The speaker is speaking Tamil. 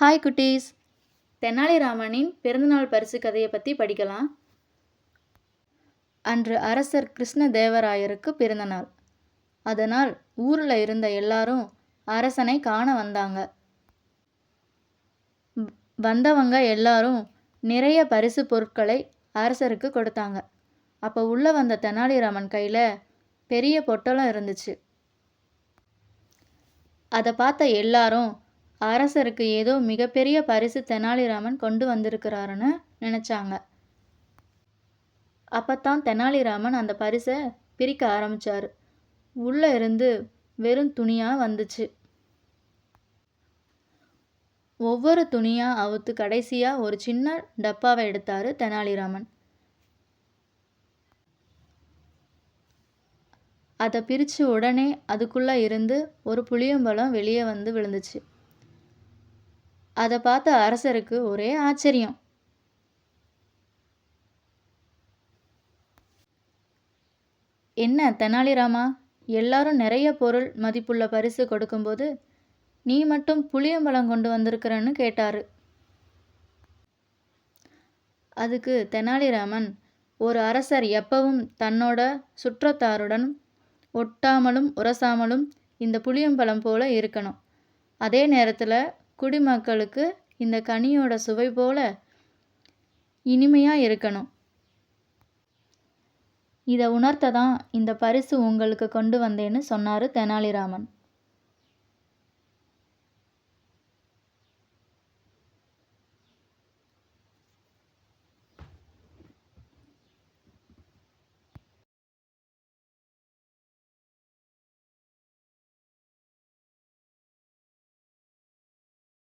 ஹாய் குட்டீஸ். தெனாலிராமனின் பிறந்தநாள் பரிசு கதையை பற்றி படிக்கலாம். அன்று அரசர் கிருஷ்ணதேவராயருக்கு பிறந்தநாள் அதனால் ஊரில் இருந்த எல்லாரும் அரசனை காண வந்தாங்க. வந்தவங்க எல்லாரும் நிறைய பரிசு பொருட்களை அரசருக்கு கொடுத்தாங்க. அப்போ உள்ளே வந்த தெனாலிராமன் கையில் பெரிய பொட்டலம் இருந்துச்சு. அதை பார்த்த எல்லாரும் அரசருக்கு ஏதோ மிகப்பெரிய பரிசு தெனாலிராமன் கொண்டு வந்திருக்கிறாருன்னு நினச்சாங்க. அப்பத்தான் தெனாலிராமன் அந்த பரிசை பிரிக்க ஆரம்பித்தார் உள்ளே இருந்து வெறும் துணியாக வந்துச்சு. ஒவ்வொரு துணியாக அவுத்து கடைசியாக ஒரு சின்ன டப்பாவை எடுத்தார் தெனாலிராமன். அதை பிரித்து உடனே அதுக்குள்ளே இருந்து ஒரு புளியம்பழம் வெளியே வந்து விழுந்துச்சு. அதை பார்த்த அரசருக்கு ஒரே ஆச்சரியம். என்ன தெனாலிராமா எல்லாரும் நிறைய பொருள் மதிப்புள்ள பரிசு கொடுக்கும்போது நீ மட்டும் புளியம்பழம் கொண்டு வந்திருக்கிறன்னு கேட்டாரு. அதுக்கு தெனாலிராமன் ஒரு அரசர் எப்பவும் தன்னோட சுற்றத்தாருடன் ஒட்டாமலும் உரசாமலும் இந்த புளியம்பழம் போல இருக்கணும். அதே நேரத்தில் குடிமக்களுக்கு இந்த கனியோட சுவை போல இனிமையாக இருக்கணும். இதை உணர்த்த தான் இந்த பரிசு உங்களுக்கு கொண்டு வந்தேன்னு சொன்னார் தெனாலிராமன்.